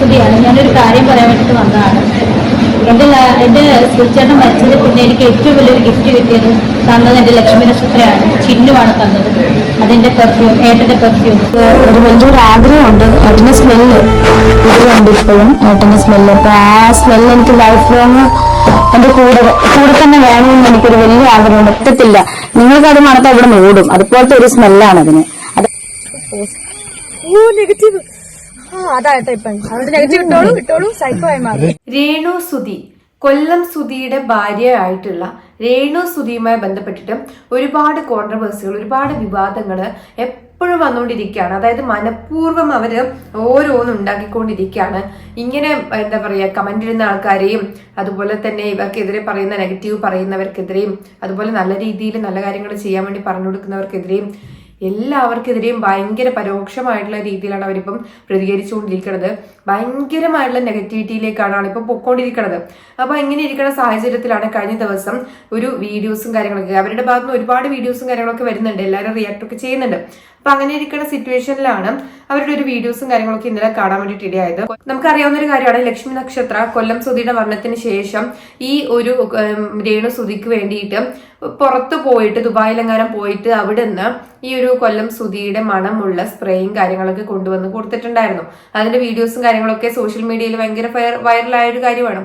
സുധിയാണ് ഞാനൊരു കാര്യം പറയാൻ വേണ്ടിയിട്ട് വന്നതാണ്. എന്റെ എന്റെ എന്റെ സുചേട്ടൻ മരിച്ചത് പിന്നെ എനിക്ക് ഏറ്റവും വലിയൊരു ഗിഫ്റ്റ് കിട്ടിയത് തന്നത് എന്റെ ലക്ഷ്മി നക്ഷത്രയാണ്. ചിഹ്നമാണ് തന്നത്. അതിന്റെ പെർഫ്യൂം ഏട്ടന്റെ പെർഫ്യൂം ഒരു വലിയൊരു ആഗ്രഹമുണ്ട്. ഏട്ടന്റെ സ്മെല്ല് ഇതിലുണ്ട് ഇപ്പോഴും ഏട്ടന്റെ സ്മെല്ല് അപ്പൊ ആ സ്മെല്ല് എനിക്ക് ലൈഫ് ലോങ് എന്റെ കൂടെ കൂടെ തന്നെ വേണമെന്ന് എനിക്കൊരു വലിയ ആഗ്രഹം പറ്റത്തില്ല നിങ്ങൾക്ക് അത് മണത്ത് അവിടെ മൂടും. അതുപോലത്തെ ഒരു സ്മെല്ലാണ് അതിന്. അത് ഓ നെഗറ്റീവ് നെഗറ്റീവ് സൈക്കോ ആയി രേണു സുധി. കൊല്ലം സുധിയുടെ ഭാര്യയായിട്ടുള്ള രേണു സുധിയുമായി ബന്ധപ്പെട്ടിട്ട് ഒരുപാട് കോൺട്രവേഴ്സികൾ ഒരുപാട് വിവാദങ്ങൾ എപ്പോഴും വന്നുകൊണ്ടിരിക്കുകയാണ്. അതായത് മനഃപൂർവം അവർ ഓരോന്നും ഉണ്ടാക്കിക്കൊണ്ടിരിക്കുകയാണ്. ഇങ്ങനെ എന്താ പറയുക കമന്റ് ഇടുന്ന ആൾക്കാരെയും അതുപോലെ തന്നെ ഇവർക്കെതിരെ പറയുന്ന നെഗറ്റീവ് പറയുന്നവർക്കെതിരെയും അതുപോലെ നല്ല രീതിയിൽ നല്ല കാര്യങ്ങൾ ചെയ്യാൻ വേണ്ടി പറഞ്ഞു കൊടുക്കുന്നവർക്കെതിരെയും എല്ലാവർക്കെതിരെയും ഭയങ്കര പരോക്ഷമായിട്ടുള്ള രീതിയിലാണ് അവരിപ്പം പ്രതികരിച്ചുകൊണ്ടിരിക്കുന്നത്. ഭയങ്കരമായിട്ടുള്ള നെഗറ്റിവിറ്റിയിലേക്കാണ് ഇപ്പോൾ പൊക്കോണ്ടിരിക്കുന്നത്. അപ്പൊ ഇങ്ങനെ ഇരിക്കുന്ന സാഹചര്യത്തിലാണ് കഴിഞ്ഞ ദിവസം ഒരു വീഡിയോസും കാര്യങ്ങളൊക്കെ. അവരുടെ ഭാഗത്തുനിന്ന് ഒരുപാട് വീഡിയോസും കാര്യങ്ങളൊക്കെ വരുന്നുണ്ട്. എല്ലാവരും റിയാക്ട് ഒക്കെ ചെയ്യുന്നുണ്ട്. അപ്പൊ അങ്ങനെ ഇരിക്കുന്ന സിറ്റുവേഷനിലാണ് അവരുടെ ഒരു വീഡിയോസും കാര്യങ്ങളൊക്കെ ഇന്നലെ കാണാൻ വേണ്ടിയിട്ട് ഇടയായത് നമുക്കറിയാവുന്ന ഒരു കാര്യമാണ് ലക്ഷ്മി നക്ഷത്ര കൊല്ലം സുധിയുടെ വർണത്തിന് ശേഷം ഈ ഒരു രേണു സുധിക്ക് വേണ്ടിയിട്ട് പുറത്ത് പോയിട്ട് ദുബായിലെങ്ങാനും പോയിട്ട് അവിടെ നിന്ന് ഈ ഒരു കൊല്ലം സുധിയുടെ മണമുള്ള സ്പ്രേയും കാര്യങ്ങളൊക്കെ കൊണ്ടുവന്ന് കൊടുത്തിട്ടുണ്ടായിരുന്നു. അതിന്റെ വീഡിയോസും കാര്യങ്ങളൊക്കെ സോഷ്യൽ മീഡിയയിൽ ഭയങ്കര വൈറലായ ഒരു കാര്യമാണ്.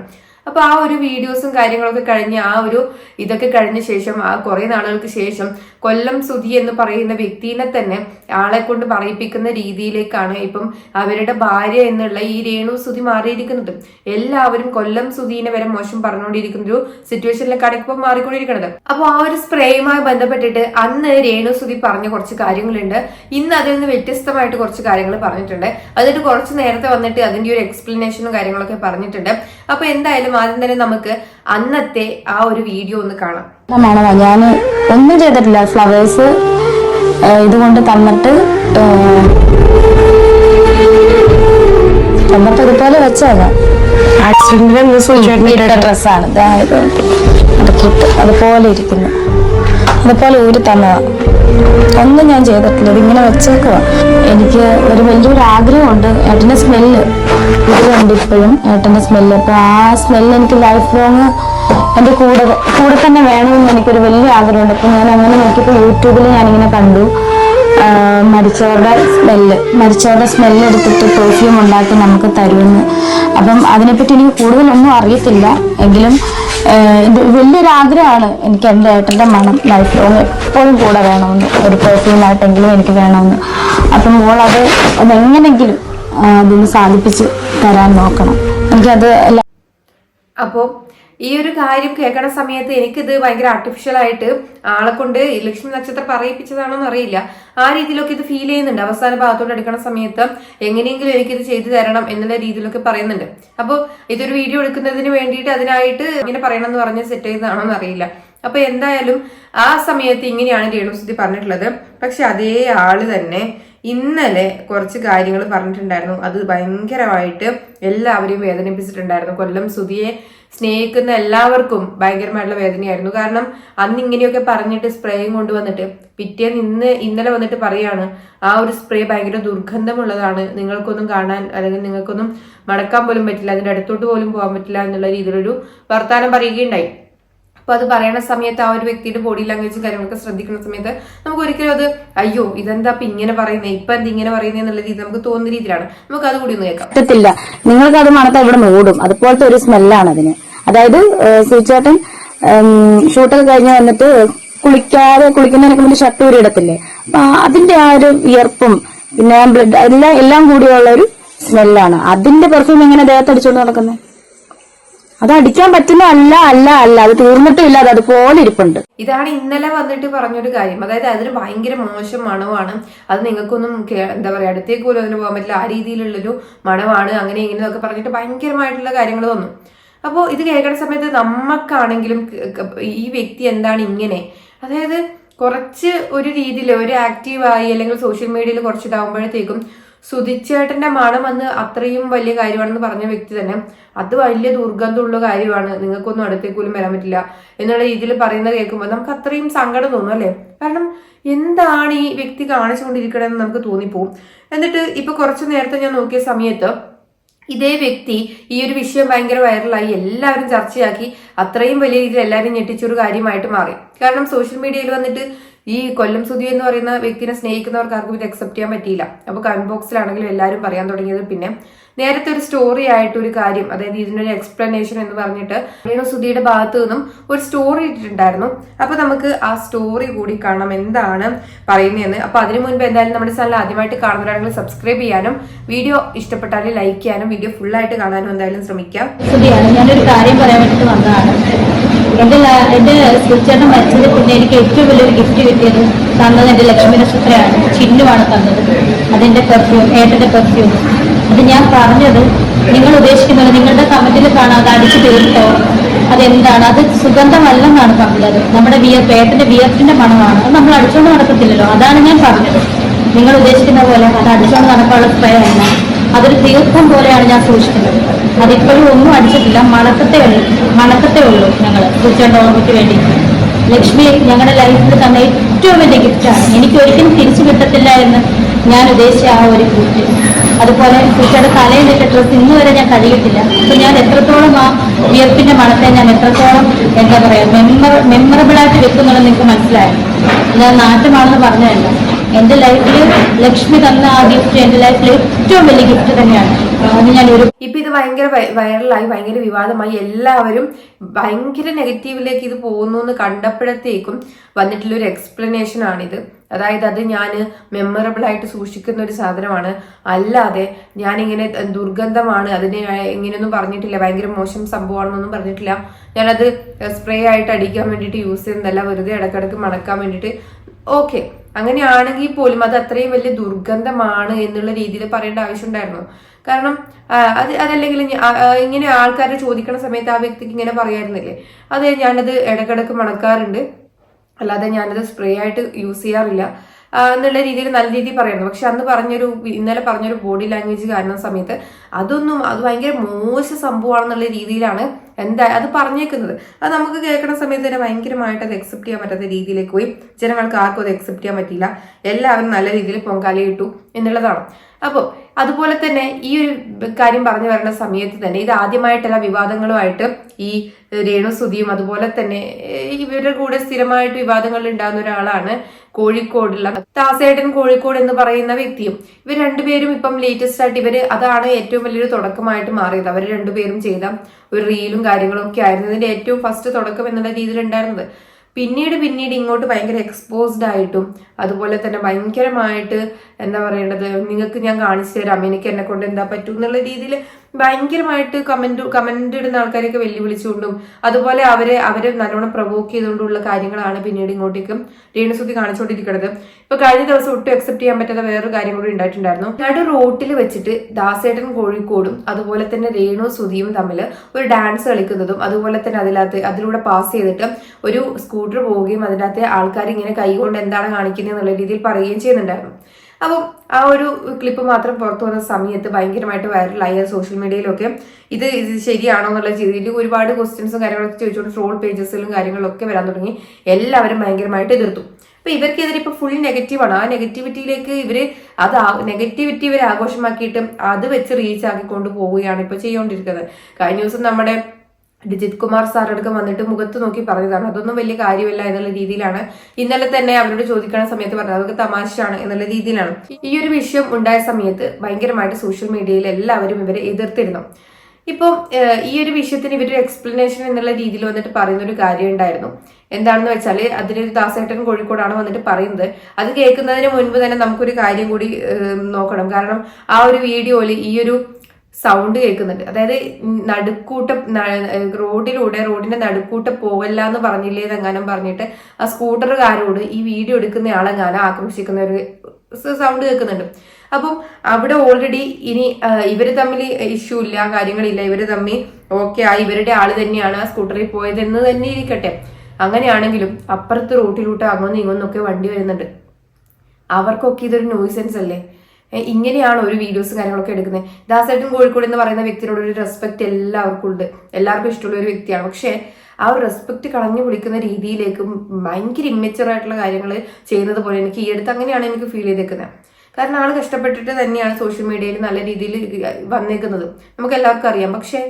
അപ്പൊ ആ ഒരു വീഡിയോസും കാര്യങ്ങളൊക്കെ കഴിഞ്ഞ് ആ ഒരു ഇതൊക്കെ കഴിഞ്ഞ ശേഷം ആ കുറെ നാളുകൾക്ക് ശേഷം കൊല്ലം സുധി എന്ന് പറയുന്ന വ്യക്തിനെ തന്നെ ആളെ കൊണ്ട് പറയിപ്പിക്കുന്ന രീതിയിലേക്കാണ് ഇപ്പം അവരുടെ ഭാര്യ എന്നുള്ള ഈ രേണു സുധി മാറിയിരിക്കുന്നത്. എല്ലാവരും കൊല്ലം സുധീനെ വരെ മോശം പറഞ്ഞുകൊണ്ടിരിക്കുന്ന ഒരു സിറ്റുവേഷനിലേക്കാണ് ഇപ്പം മാറിക്കൊണ്ടിരിക്കുന്നത്. അപ്പോൾ ആ ഒരു സ്പ്രേയുമായി ബന്ധപ്പെട്ടിട്ട് അന്ന് രേണു സുധി പറഞ്ഞ കുറച്ച് കാര്യങ്ങളുണ്ട്. ഇന്ന് അതിൽ നിന്ന് വ്യത്യസ്തമായിട്ട് കുറച്ച് കാര്യങ്ങൾ പറഞ്ഞിട്ടുണ്ട്. എന്നിട്ട് കുറച്ച് നേരത്തെ വന്നിട്ട് അതിന്റെ ഒരു എക്സ്പ്ലനേഷനും കാര്യങ്ങളൊക്കെ പറഞ്ഞിട്ടുണ്ട്. അപ്പൊ എന്തായാലും ആദ്യം തന്നെ നമുക്ക് അന്നത്തെ ആ ഒരു വീഡിയോ ഒന്ന് കാണാം. മണമാ ഞാൻ ഒന്നും ചെയ്തിട്ടില്ല. ഫ്ലവേഴ്സ് ഇതുകൊണ്ട് തന്നിട്ട് തന്നിട്ട് ഇതുപോലെ വെച്ചതാ. ഡ്രസ്സാണ്. അതുപോലെ ഇരിക്കുന്നു. അതുപോലെ ഊരി തന്നതാ. ഒന്നും ഞാൻ ചെയ്തിട്ടില്ല. ഇതിങ്ങനെ വെച്ചേക്കുവാ. എനിക്ക് ഒരു വലിയൊരു ആഗ്രഹമുണ്ട്. ഏട്ടന്റെ സ്മെല്ല് ഇതിലുണ്ട് ഇപ്പോഴും ഏട്ടന്റെ സ്മെല്ല് അപ്പൊ ആ സ്മെല്ല് എനിക്ക് ലൈഫ് ലോങ് എന്റെ കൂടെ കൂടെ തന്നെ വേണമെന്ന് എനിക്കൊരു വലിയ ആഗ്രഹമുണ്ട്. അപ്പൊ ഞാൻ അങ്ങനെ നോക്കിയപ്പോൾ യൂട്യൂബിൽ ഞാനിങ്ങനെ കണ്ടു. മരിച്ചവരുടെ സ്മെല്ല് മരിച്ചവരുടെ സ്മെല്ല് എടുത്തിട്ട് പെർഫ്യൂം ഉണ്ടാക്കി നമുക്ക് തരുമെന്ന്. അപ്പം അതിനെപ്പറ്റി എനിക്ക് കൂടുതലൊന്നും അറിയത്തില്ല. എങ്കിലും ഇത് വലിയൊരു ആഗ്രഹമാണ് എനിക്ക് എന്റെ ഏട്ടന്റെ മണം ലൈഫ് ലോങ് എപ്പോഴും കൂടെ വേണമെന്ന്. ഒരു പെർഫ്യൂമായിട്ടെങ്കിലും എനിക്ക് വേണമെന്ന്. അപ്പം മോൾ അത് അതെങ്ങനെങ്കിലും അതൊന്ന് സാധിപ്പിച്ച് തരാൻ നോക്കണം. എനിക്കത് അപ്പോൾ ഈ ഒരു കാര്യം കേൾക്കണ സമയത്ത് എനിക്കിത് ഭയങ്കര ആർട്ടിഫിഷ്യൽ ആയിട്ട് ആളെ കൊണ്ട് ലക്ഷ്മി നക്ഷത്രം പറയിപ്പിച്ചതാണോന്ന് അറിയില്ല. ആ രീതിയിലൊക്കെ ഇത് ഫീൽ ചെയ്യുന്നുണ്ട്. അവസാന ഭാഗത്തോട്ട് എടുക്കുന്ന സമയത്ത് എങ്ങനെയെങ്കിലും എനിക്കിത് ചെയ്തു തരണം എന്നുള്ള രീതിയിലൊക്കെ പറയുന്നുണ്ട്. അപ്പോൾ ഇതൊരു വീഡിയോ എടുക്കുന്നതിന് വേണ്ടിയിട്ട് അതിനായിട്ട് ഇങ്ങനെ പറയണം എന്ന് പറഞ്ഞ് സെറ്റ് ചെയ്തതാണോ എന്ന് അറിയില്ല. അപ്പൊ എന്തായാലും ആ സമയത്ത് ഇങ്ങനെയാണ് രേണുസുദ്ധി പറഞ്ഞിട്ടുള്ളത്. പക്ഷെ അതേ ആൾ തന്നെ ഇന്നലെ കുറച്ച് കാര്യങ്ങൾ പറഞ്ഞിട്ടുണ്ടായിരുന്നു. അത് ഭയങ്കരമായിട്ട് എല്ലാവരെയും വേദനിപ്പിച്ചിട്ടുണ്ടായിരുന്നു. കൊല്ലം സുധിയെ സ്നേഹിക്കുന്ന എല്ലാവർക്കും ഭയങ്കരമായിട്ടുള്ള വേദനയായിരുന്നു. കാരണം അന്ന് ഇങ്ങനെയൊക്കെ പറഞ്ഞിട്ട് സ്പ്രേയും കൊണ്ടുവന്നിട്ട് പിറ്റേ നിന്ന് ഇന്നലെ വന്നിട്ട് പറയാണ് ആ ഒരു സ്പ്രേ ഭയങ്കര ദുർഗന്ധമുള്ളതാണ് നിങ്ങൾക്കൊന്നും കാണാൻ അല്ലെങ്കിൽ നിങ്ങൾക്കൊന്നും മടക്കാൻ പോലും പറ്റില്ല അതിന്റെ അടുത്തോട്ട് പോലും പോകാൻ പറ്റില്ല എന്നുള്ള രീതിയിലൊരു വർത്താനം പറയുകയുണ്ടായി. അപ്പൊ അത് പറയുന്ന സമയത്ത് ആ ഒരു വ്യക്തിയുടെ ബോഡി ലാംഗ്വേജും കാര്യങ്ങളൊക്കെ ശ്രദ്ധിക്കുന്ന സമയത്ത് നമുക്ക് ഒരിക്കലും അത് അയ്യോ ഇതെന്താ ഇപ്പൊ ഇങ്ങനെ പറയുന്നത് ഇപ്പൊ എന്ത് ഇങ്ങനെ പറയുന്നത് എന്നുള്ള രീതി നമുക്ക് തോന്നുന്ന രീതിയിലാണ്. നമുക്ക് അത് കൂടി ഒന്ന് കേൾക്കാം. പറ്റത്തില്ല. നിങ്ങൾക്ക് അത് മണത്താൽ ഇവിടെ ഓടും. അതുപോലത്തെ ഒരു സ്മെല്ലാണ് അതിന്. അതായത് സൂചേട്ടൻ ഷൂട്ടൊക്കെ കഴിഞ്ഞ് വന്നിട്ട് കുളിക്കാതെ കുളിക്കുന്നതിനൊക്കെ മുന്നേ ഷർട്ട് ഊരി ഇടത്തില്ലേ? അപ്പൊ അതിന്റെ ആ ഒരു വിയർപ്പും പിന്നെ ബ്ലഡ് എല്ലാം എല്ലാം കൂടിയുള്ള ഒരു സ്മെല്ലാണ് അതിന്റെ പെർഫ്യൂം എങ്ങനെ ദേഹത്ത് അടിച്ചോണ്ട് നടക്കുന്നത് അത് അടിക്കാൻ പറ്റുന്ന അല്ല അല്ല അല്ല. അത് തീർന്നിട്ടും ഇല്ല. അത് അതുപോലെ ഇരിപ്പുണ്ട്. ഇതാണ് ഇന്നലെ വന്നിട്ട് പറഞ്ഞൊരു കാര്യം. അതായത് അതിന് ഭയങ്കര മോശം മണമാണ്. അത് നിങ്ങൾക്കൊന്നും എന്താ പറയാ അടുത്തേക്ക് പോലും അതിന് പോകാൻ പറ്റില്ല. ആ രീതിയിലുള്ളൊരു മണമാണ്. അങ്ങനെ ഇങ്ങനെ ഒക്കെ പറഞ്ഞിട്ട് ഭയങ്കരമായിട്ടുള്ള കാര്യങ്ങൾ വന്നു. അപ്പോൾ ഇത് കേൾക്കുന്ന സമയത്ത് നമുക്കാണെങ്കിലും ഈ വ്യക്തി എന്താണ് ഇങ്ങനെ? അതായത് കുറച്ച് ഒരു രീതിയിൽ ഒരു ആക്റ്റീവായി അല്ലെങ്കിൽ സോഷ്യൽ മീഡിയയിൽ കുറച്ച് ഇതാവുമ്പോഴത്തേക്കും സുധിച്ചേട്ടന്റെ മണം എന്ന് അത്രയും വലിയ കാര്യമാണെന്ന് പറഞ്ഞ വ്യക്തി തന്നെ അത് വലിയ ദുർഗന്ധമുള്ള കാര്യമാണ്. നിങ്ങൾക്കൊന്നും അടുത്തേക്ക് പോലും വരാൻ പറ്റില്ല എന്നുള്ള രീതിയിൽ പറയുന്നത് കേൾക്കുമ്പോൾ നമുക്ക് അത്രയും സങ്കടം തോന്നും അല്ലേ? കാരണം എന്താണ് ഈ വ്യക്തി കാണിച്ചുകൊണ്ടിരിക്കണമെന്ന് നമുക്ക് തോന്നിപ്പോവും. എന്നിട്ട് ഇപ്പൊ കുറച്ചു നേരത്തെ ഞാൻ നോക്കിയ സമയത്ത് ഇതേ വ്യക്തി ഈ ഒരു വിഷയം ഭയങ്കര വൈറലായി എല്ലാവരും ചർച്ചയാക്കി അത്രയും വലിയ രീതിയിൽ എല്ലാവരും ഞെട്ടിച്ചൊരു കാര്യമായിട്ട് മാറി. കാരണം സോഷ്യൽ മീഡിയയിൽ വന്നിട്ട് ഈ കൊല്ലം സുധി എന്ന് പറയുന്ന വ്യക്തിനെ സ്നേഹിക്കുന്നവർക്ക് ആർക്കും ഇത് അക്സെപ്റ്റ് ചെയ്യാൻ പറ്റിയില്ല. അപ്പൊ കമന്റ് ബോക്സിലാണെങ്കിലും എല്ലാവരും പറയാൻ തുടങ്ങിയത് പിന്നെ നേരത്തെ ഒരു സ്റ്റോറി ആയിട്ട് ഒരു കാര്യം അതായത് ഇതിനൊരു എക്സ്പ്ലനേഷൻ എന്ന് പറഞ്ഞിട്ട് വേണു സുധിയുടെ ഭാഗത്തു നിന്നും ഒരു സ്റ്റോറി ഇട്ടിട്ടുണ്ടായിരുന്നു. അപ്പൊ നമുക്ക് ആ സ്റ്റോറി കൂടി കാണാം എന്താണ് പറയുന്നതെന്ന്. അപ്പൊ അതിനു മുൻപ് എന്തായാലും നമ്മുടെ ചാനൽ ആദ്യമായിട്ട് കാണുന്നവരാണെങ്കിൽ സബ്സ്ക്രൈബ് ചെയ്യാനും വീഡിയോ ഇഷ്ടപ്പെട്ടാൽ ലൈക്ക് ചെയ്യാനും വീഡിയോ ഫുൾ ആയിട്ട് കാണാനും എന്തായാലും ശ്രമിക്കാം. ഞാനൊരു കാര്യം പറയാൻ വേണ്ടിട്ട് വന്നതാണ്. എന്റെ എന്റെ ശ്രീചേട്ടൻ മരിച്ചത് പിന്നെ എനിക്ക് ഏറ്റവും വലിയൊരു ഗിഫ്റ്റ് കിട്ടിയത് തന്നത് എന്റെ ലക്ഷ്മി നക്ഷത്രയാണ് ചിഹ്നമാണ് തന്നത്. അതെന്റെ പെർഫ്യൂം ഏട്ടന്റെ പെർഫ്യൂം അത് ഞാൻ പറഞ്ഞത് നിങ്ങൾ ഉദ്ദേശിക്കുന്നത് നിങ്ങളുടെ കമന്റിൽ കാണാം. അത് അടിച്ചു തീർത്തോ? അതെന്താണ്? അത് സുഗന്ധമല്ലെന്നാണ് പറഞ്ഞത്. നമ്മുടെ വിയർപ്പ് ഏട്ടന്റെ വിയർപ്പിന്റെ മണമാണ്. അത് നമ്മൾ അടിച്ചുകൊണ്ട് നടക്കത്തില്ലല്ലോ. അതാണ് ഞാൻ പറഞ്ഞത്. നിങ്ങൾ ഉദ്ദേശിക്കുന്ന പോലെ അത് അടിച്ചുകൊണ്ട് നടക്കാനുള്ള സ്പ്രേ അല്ല അതൊരു തീർത്ഥം പോലെയാണ് ഞാൻ സൂക്ഷിക്കുന്നത്. അതിപ്പോഴും ഒന്നും അടിച്ചിട്ടില്ല. മണക്കത്തേ ഉള്ളൂ. മണക്കത്തേ ഉള്ളൂ ഞങ്ങൾ തീർച്ചയായിട്ടും ഓർമ്മയ്ക്ക് വേണ്ടി. ലക്ഷ്മി ഞങ്ങളുടെ ലൈഫിൽ തന്ന ഏറ്റവും വലിയ ഗിഫ്റ്റാണ് എനിക്ക് ഒരിക്കലും തിരിച്ചു കിട്ടത്തില്ല എന്ന് ഞാൻ ഉദ്ദേശിച്ച ആ ഒരു ഗിഫ്റ്റ് അതുപോലെ കുട്ടിയുടെ തലയിലിട്ട ഡ്രസ്സ് ഇന്ന് വരെ ഞാൻ കഴുകിയിട്ടില്ല. അപ്പൊ ഞാൻ എത്രത്തോളം ആ വിയർപ്പിന്റെ മണത്തെ ഞാൻ എത്രത്തോളം എന്താ പറയാ മെമ്മറബിൾ ആയിട്ട് വെക്കുന്നുള്ളത് നിങ്ങൾക്ക് മനസ്സിലായോ. ഞാൻ നാട്ടുമാണെന്ന് പറഞ്ഞതല്ല. എന്റെ ലൈഫിൽ ലക്ഷ്മി തന്ന ആ ഗിഫ്റ്റ് എന്റെ ലൈഫിൽ ഏറ്റവും വലിയ ഗിഫ്റ്റ് തന്നെയാണ്. ഞാൻ ഇപ്പൊ ഇത് ഭയങ്കര വൈറലായി ഭയങ്കര വിവാദമായി. എല്ലാവരും ഭയങ്കര നെഗറ്റീവിലേക്ക് ഇത് പോകുന്നു എന്ന് കണ്ടപ്പോഴത്തേക്കും വന്നിട്ടുള്ള ഒരു എക്സ്പ്ലനേഷൻ ആണിത്. അതായത് അത് ഞാൻ മെമ്മറബിൾ ആയിട്ട് സൂക്ഷിക്കുന്ന ഒരു സാധനമാണ്. അല്ലാതെ ഞാനിങ്ങനെ ദുർഗന്ധമാണ് അതിനെ ഇങ്ങനെയൊന്നും പറഞ്ഞിട്ടില്ല ഭയങ്കര മോശം സംഭവമാണെന്നൊന്നും പറഞ്ഞിട്ടില്ല. ഞാനത് സ്പ്രേ ആയിട്ട് അടിക്കാൻ വേണ്ടിയിട്ട് യൂസ് ചെയ്യുന്നതല്ല വെറുതെ ഇടക്കിടക്ക് മണക്കാൻ വേണ്ടിയിട്ട് ഓക്കെ അങ്ങനെയാണെങ്കിൽ പോലും അത് അത്രയും വലിയ ദുർഗന്ധമാണ് എന്നുള്ള രീതിയിൽ പറയേണ്ട ആവശ്യമുണ്ടായിരുന്നു. കാരണം അത് അതല്ലെങ്കിൽ ഇങ്ങനെ ആൾക്കാർ ചോദിക്കുന്ന സമയത്ത് ആ വ്യക്തിക്ക് ഇങ്ങനെ പറയായിരുന്നില്ലേ അതെ ഞാനത് ഇടക്കിടക്ക് മണക്കാറുണ്ട്. അല്ലാതെ ഞാനത് സ്പ്രേ ആയിട്ട് യൂസ് ചെയ്യാറില്ല. എന്നുള്ള രീതിയിൽ നല്ല രീതിയിൽ പറയുന്നു പക്ഷെ അന്ന് പറഞ്ഞൊരു ഇന്നലെ പറഞ്ഞൊരു ബോഡി ലാംഗ്വേജ് കാരണം സമയത്ത് അതൊന്നും അത് ഭയങ്കര മോശ സംഭവമാണെന്നുള്ള രീതിയിലാണ് എന്താ അത് പറഞ്ഞേക്കുന്നത്? അത് നമുക്ക് കേൾക്കുന്ന സമയത്ത് തന്നെ ഭയങ്കരമായിട്ട് അത് അക്സെപ്റ്റ് ചെയ്യാൻ പറ്റാത്ത രീതിയിലേക്ക് പോയി. ജനങ്ങൾക്ക് ആർക്കും അത് അക്സെപ്റ്റ് ചെയ്യാൻ പറ്റിയില്ല. എല്ലാവരും നല്ല രീതിയിൽ പൊങ്കാലയിട്ടു എന്നുള്ളതാണ്. അപ്പോൾ അതുപോലെ തന്നെ ഈ ഒരു കാര്യം പറഞ്ഞു വരുന്ന സമയത്ത് തന്നെ ഇത് ആദ്യമായിട്ടല്ല വിവാദങ്ങളുമായിട്ട് ഈ രേണു സുധിയും അതുപോലെ തന്നെ ഇവരുടെ കൂടെ സ്ഥിരമായിട്ട് വിവാദങ്ങൾ ഉണ്ടാകുന്ന ഒരാളാണ് കോഴിക്കോടുള്ള ദാസേട്ടൻ കോഴിക്കോട് എന്ന് പറയുന്ന വ്യക്തിയും ഇവർ രണ്ടുപേരും ഇപ്പം ലേറ്റസ്റ്റ് ആയിട്ട് ഇവർ അതാണ് ഏറ്റവും വലിയൊരു തുടക്കമായിട്ട് മാറിയത്. അവർ രണ്ടുപേരും ചെയ്ത ഒരു റീലും കാര്യങ്ങളും ഒക്കെ ആയിരുന്നു. ഇതിന്റെ ഏറ്റവും ഫസ്റ്റ് തുടക്കം എന്നുള്ള രീതിയിൽ ഉണ്ടായിരുന്നത്. പിന്നീട് പിന്നീട് ഇങ്ങോട്ട് ഭയങ്കര എക്സ്പോസ്ഡ് ആയിട്ടും അതുപോലെ തന്നെ ഭയങ്കരമായിട്ട് എന്താ പറയേണ്ടത്? നിങ്ങൾക്ക് ഞാൻ കാണിച്ചു തരാം. എനിക്ക് എന്നെ കൊണ്ട് എന്താ പറ്റും എന്നുള്ള രീതിയിൽ ഭയങ്കരമായിട്ട് കമന്റ് കമന്റ് ഇടുന്ന ആൾക്കാരെയൊക്കെ വെല്ലുവിളിച്ചുകൊണ്ടും അതുപോലെ അവരെ അവരെ നല്ലോണം പ്രൊവോക്ക് ചെയ്തുകൊണ്ടുള്ള കാര്യങ്ങളാണ് പിന്നീട് ഇങ്ങോട്ടേക്കും രേണുസുതി കാണിച്ചുകൊണ്ടിരിക്കുന്നത്. ഇപ്പൊ കഴിഞ്ഞ ദിവസം ഒട്ടും അക്സെപ്റ്റ് ചെയ്യാൻ പറ്റാത്ത വേറൊരു കാര്യം കൂടി ഉണ്ടായിട്ടുണ്ടായിരുന്നു. നടു റോട്ടിൽ വെച്ചിട്ട് ദാസേട്ടൻ കോഴിക്കോടും അതുപോലെ തന്നെ രേണു സുധിയും തമ്മിൽ ഒരു ഡാൻസ് കളിക്കുന്നതും അതുപോലെ തന്നെ അതിനകത്ത് അതിലൂടെ പാസ് ചെയ്തിട്ട് ഒരു സ്കൂട്ടർ പോവുകയും അതിനകത്ത് ആൾക്കാർ ഇങ്ങനെ കൈകൊണ്ട് എന്താണ് കാണിക്കുന്നത് എന്നുള്ള രീതിയിൽ പറയുകയും ചെയ്യുന്നുണ്ടായിരുന്നു. അപ്പം ആ ഒരു ക്ലിപ്പ് മാത്രം പുറത്തു വന്ന സമയത്ത് ഭയങ്കരമായിട്ട് വൈറലായ സോഷ്യൽ മീഡിയയിലൊക്കെ ഇത് ഇത് ശരിയാണോ എന്നുള്ള രീതിയിൽ ഒരുപാട് ക്വസ്റ്റ്യൻസും കാര്യങ്ങളൊക്കെ ചോദിച്ചുകൊണ്ട് ട്രോൾ പേജസിലും കാര്യങ്ങളൊക്കെ വരാൻ തുടങ്ങി. എല്ലാവരും ഭയങ്കരമായിട്ട് എതിർത്തു. അപ്പൊ ഇവർക്കെതിരെ ഇപ്പൊ ഫുൾ നെഗറ്റീവാണ് ആ നെഗറ്റിവിറ്റിയിലേക്ക് ഇവർ അത് നെഗറ്റിവിറ്റി ഇവർ ആഘോഷമാക്കിയിട്ട് അത് വെച്ച് റീച്ച് ആക്കിക്കൊണ്ട് പോവുകയാണ് ഇപ്പൊ ചെയ്തുകൊണ്ടിരിക്കുന്നത് കഴിഞ്ഞ ദിവസം നമ്മുടെ ഡിജിത് കുമാർ സാർ അടക്കം വന്നിട്ട് മുഖത്ത് നോക്കി പറഞ്ഞതാണ്. അതൊന്നും വലിയ കാര്യമല്ല എന്നുള്ള രീതിയിലാണ് ഇന്നലെ തന്നെ അവരോട് ചോദിക്കുന്ന സമയത്ത് പറഞ്ഞത്. അതൊക്കെ തമാശയാണ് എന്നുള്ള രീതിയിലാണ്. ഈ ഒരു വിഷയം ഉണ്ടായ സമയത്ത് ഭയങ്കരമായിട്ട് സോഷ്യൽ മീഡിയയിൽ എല്ലാവരും ഇവരെ എതിർത്തിരുന്നു. ഇപ്പോൾ ഈ ഒരു വിഷയത്തിന് ഇവരൊരു എക്സ്പ്ലനേഷൻ എന്നുള്ള രീതിയിൽ വന്നിട്ട് പറയുന്ന ഒരു കാര്യം ഉണ്ടായിരുന്നു. എന്താണെന്ന് വെച്ചാൽ അതിനൊരു ദാസേട്ടൻ കോഴിക്കോടാണ് വന്നിട്ട് പറയുന്നത്. അത് കേൾക്കുന്നതിന് മുൻപ് തന്നെ നമുക്കൊരു കാര്യം കൂടി നോക്കണം. കാരണം ആ ഒരു വീഡിയോയിൽ ഈ ഒരു സൗണ്ട് കേൾക്കുന്നുണ്ട്. അതായത് നടുക്കൂട്ട റോഡിലൂടെ റോഡിന്റെ നടുക്കൂട്ട് പോവല്ല എന്ന് പറഞ്ഞില്ലേ എന്നെങ്ങാനും പറഞ്ഞിട്ട് ആ സ്കൂട്ടറുകാരോട് ഈ വീഡിയോ എടുക്കുന്ന ആളെങ്ങാനും ആക്രോശിക്കുന്ന ഒരു സൗണ്ട് കേൾക്കുന്നുണ്ട്. അപ്പം അവിടെ ഓൾറെഡി ഇനി ഇവർ തമ്മിൽ ഇഷ്യൂ ഇല്ല കാര്യങ്ങളില്ല. ഇവർ തമ്മിൽ ഓക്കെ ആ ഇവരുടെ ആൾ തന്നെയാണ് ആ സ്കൂട്ടറിൽ പോയതെന്ന് തന്നെ ഇരിക്കട്ടെ. അങ്ങനെയാണെങ്കിലും അപ്പുറത്ത് റോട്ടിലൂട്ട് അങ്ങോന്നും ഇങ്ങോന്നൊക്കെ വണ്ടി വരുന്നുണ്ട്. അവർക്കൊക്കെ ഇതൊരു നോയ്സൻസ് അല്ലേ? ഇങ്ങനെയാണ് ഒരു വീഡിയോസ് കാര്യങ്ങളൊക്കെ എടുക്കുന്നത് ദാസേട്ടൻ കോഴിക്കോട് എന്ന് പറയുന്ന വ്യക്തിയോട് ഒരു റെസ്പെക്ട് എല്ലാവർക്കും ഉണ്ട്. എല്ലാവർക്കും ഇഷ്ടമുള്ള ഒരു വ്യക്തിയാണ്. പക്ഷേ ആ ഒരു റെസ്പെക്ട് കളഞ്ഞു വിളിക്കുന്ന രീതിയിലേക്ക് ഭയങ്കര ഇമ്മച്ചുവർ ആയിട്ടുള്ള കാര്യങ്ങൾ ചെയ്യുന്നത് പോലെ എനിക്ക് ഈ അടുത്ത് അങ്ങനെയാണ് എനിക്ക് ഫീൽ ചെയ്തേക്കുന്നത് കാരണം ആൾ കഷ്ടപ്പെട്ടിട്ട് തന്നെയാണ് സോഷ്യൽ മീഡിയയിൽ നല്ല രീതിയിൽ വന്നേക്കുന്നത്. നമുക്ക് എല്ലാവർക്കും അറിയാം. പക്ഷേ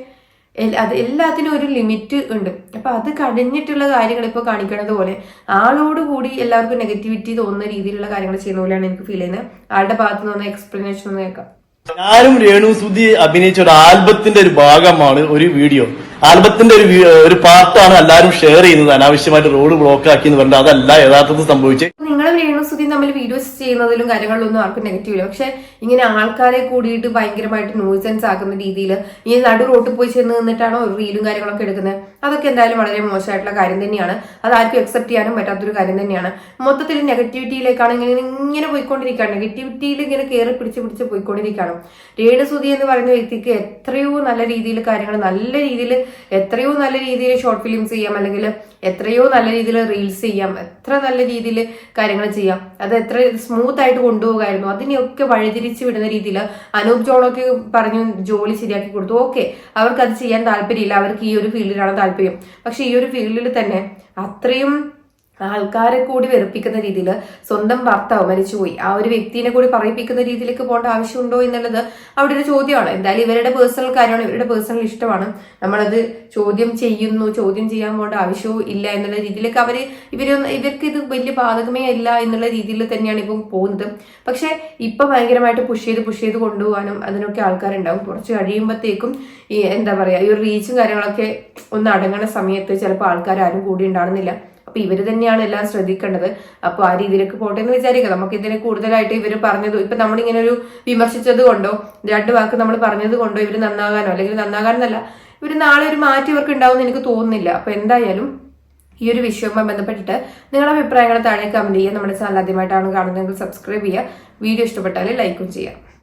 അത് എല്ലാത്തിനും ഒരു ലിമിറ്റ് ഉണ്ട്. അപ്പൊ അത് കഴിഞ്ഞിട്ടുള്ള കാര്യങ്ങൾ ഇപ്പോൾ കാണിക്കണത് പോലെ ആളോട് കൂടി എല്ലാവർക്കും നെഗറ്റിവിറ്റി തോന്നുന്ന രീതിയിലുള്ള കാര്യങ്ങൾ ചെയ്യുന്ന പോലെയാണ് എനിക്ക് ഫീൽ ചെയ്യുന്നത്. ആളുടെ ഭാഗത്ത് നിന്ന് എക്സ്പ്ലനേഷൻ ഒന്ന് കേൾക്കാം. ഞാനും രേണു സുധി അഭിനയിച്ച ഒരു ആൽബത്തിന്റെ ഒരു ഭാഗമാണ് ഒരു വീഡിയോ. ആൽബത്തിന്റെ ഒരു ഒരു പാർട്ടാണ് എല്ലാവരും ഷെയർ ചെയ്യുന്നത്. അനാവശ്യമായിട്ട് റോഡ് ബ്ലോക്ക് ആക്കി എന്ന് പറഞ്ഞാൽ അതല്ല യഥാർത്ഥത്തിൽ സംഭവിച്ചത്. നിങ്ങളും രേണുസുതി തമ്മിൽ വീഡിയോസ് ചെയ്യുന്നതിലും കാര്യങ്ങളിലൊന്നും ആർക്കും നെഗറ്റീവ് ഇല്ല. പക്ഷെ ഇങ്ങനെ ആൾക്കാരെ കൂടിയിട്ട് ഭയങ്കരമായിട്ട് നോയ്സൻസ് ആക്കുന്ന രീതിയിൽ ഈ നടു റോട്ടിൽ പോയി ചെന്ന് നിന്നിട്ടാണോ റീലും കാര്യങ്ങളൊക്കെ എടുക്കുന്നത്? അതൊക്കെ എന്തായാലും വളരെ മോശമായിട്ടുള്ള കാര്യം തന്നെയാണ്. അത് ആർക്കും അക്സെപ്റ്റ് ചെയ്യാനും പറ്റാത്തൊരു കാര്യം തന്നെയാണ്. മൊത്തത്തിൽ നെഗറ്റിവിറ്റിയിലേക്കാണ് ഇങ്ങനെ ഇങ്ങനെ പോയിക്കൊണ്ടിരിക്കുകയാണ്. നെഗറ്റിവിറ്റിയിൽ ഇങ്ങനെ കയറി പിടിച്ച് പിടിച്ച് പോയിക്കൊണ്ടിരിക്കുകയാണ്. രേണുസുതി എന്ന് പറയുന്ന വ്യക്തിക്ക് എത്രയോ നല്ല രീതിയിൽ കാര്യങ്ങൾ നല്ല രീതിയിൽ എത്രയോ നല്ല രീതിയിൽ ഷോർട്ട് ഫിലിംസ് ചെയ്യാം അല്ലെങ്കിൽ എത്രയോ നല്ല രീതിയിൽ റീൽസ് ചെയ്യാം എത്ര നല്ല രീതിയിൽ കാര്യങ്ങൾ ചെയ്യാം. അത് എത്ര സ്മൂത്ത് ആയിട്ട് കൊണ്ടുപോകായിരുന്നു. അതിനെയൊക്കെ വഴിതിരിച്ച് വിടുന്ന രീതിയിൽ അനൂപ് ജോളൊക്കെ പറഞ്ഞു ജോലി ശരിയാക്കി കൊടുത്തു. ഓക്കെ അവർക്ക് അത് ചെയ്യാൻ താല്പര്യമില്ല. അവർക്ക് ഈ ഒരു ഫീൽഡിലാണ് താല്പര്യം. പക്ഷെ ഈ ഒരു ഫീൽഡിൽ തന്നെ അത്രയും ആൾക്കാരെ കൂടി വെറുപ്പിക്കുന്ന രീതിയിൽ സ്വന്തം ഭർത്താവ് മരിച്ചുപോയി. ആ ഒരു വ്യക്തിനെ കൂടി പറയിപ്പിക്കുന്ന രീതിയിലേക്ക് പോകേണ്ട ആവശ്യമുണ്ടോ എന്നുള്ളത് അവിടെ ഒരു ചോദ്യമാണ്. എന്തായാലും ഇവരുടെ പേഴ്സണൽ കാര്യമാണ് ഇവരുടെ പേഴ്സണൽ ഇഷ്ടമാണ്. നമ്മളത് ചോദ്യം ചെയ്യുന്നു ചോദ്യം ചെയ്യാൻ പോകേണ്ട ആവശ്യവും ഇല്ല എന്നുള്ള രീതിയിലേക്ക് അവർ ഇവരൊന്നും ഇവർക്ക് ഇത് വലിയ ബാധകമേ അല്ല എന്നുള്ള രീതിയിൽ തന്നെയാണ് ഇപ്പം പോകുന്നത്. പക്ഷെ ഇപ്പൊ ഭയങ്കരമായിട്ട് പുഷ് ചെയ്ത് പുഷ് ചെയ്ത് കൊണ്ടുപോകാനും അതിനൊക്കെ ആൾക്കാരുണ്ടാവും. കുറച്ച് കഴിയുമ്പോഴത്തേക്കും എന്താ പറയാ ഈ ഒരു റീച്ചും കാര്യങ്ങളൊക്കെ ഒന്ന് അടങ്ങണ സമയത്ത് ചിലപ്പോൾ ആൾക്കാർ ആരും കൂടി ഉണ്ടാകുന്നില്ല. അപ്പൊ ഇവർ തന്നെയാണ് എല്ലാം ശ്രദ്ധിക്കേണ്ടത്. അപ്പൊ ആ രീതിയിലേക്ക് പോട്ടെ എന്ന് വിചാരിക്കുക. നമുക്ക് ഇതിനെ കൂടുതലായിട്ട് ഇവർ പറഞ്ഞത് ഇപ്പൊ നമ്മളിങ്ങനെ ഒരു വിമർശിച്ചത് കൊണ്ടോ രണ്ട് വാക്ക് നമ്മൾ പറഞ്ഞത് കൊണ്ടോ ഇവർ നന്നാകാനോ അല്ലെങ്കിൽ നന്നാകാനെന്നല്ല ഇവർ നാളെ ഒരു മാറ്റി ഇവർക്ക് ഉണ്ടാവും എനിക്ക് തോന്നുന്നില്ല. അപ്പൊ എന്തായാലും ഈ ഒരു വിഷയവുമായി ബന്ധപ്പെട്ടിട്ട് നിങ്ങളുടെ അഭിപ്രായങ്ങൾ താഴെ കമന്റ് ചെയ്യുക. നമ്മുടെ ചാനൽ ആദ്യമായിട്ടാണ് കാണുന്നതെങ്കിൽ സബ്സ്ക്രൈബ് ചെയ്യുക. വീഡിയോ ഇഷ്ടപ്പെട്ടാൽ ലൈക്കും ചെയ്യുക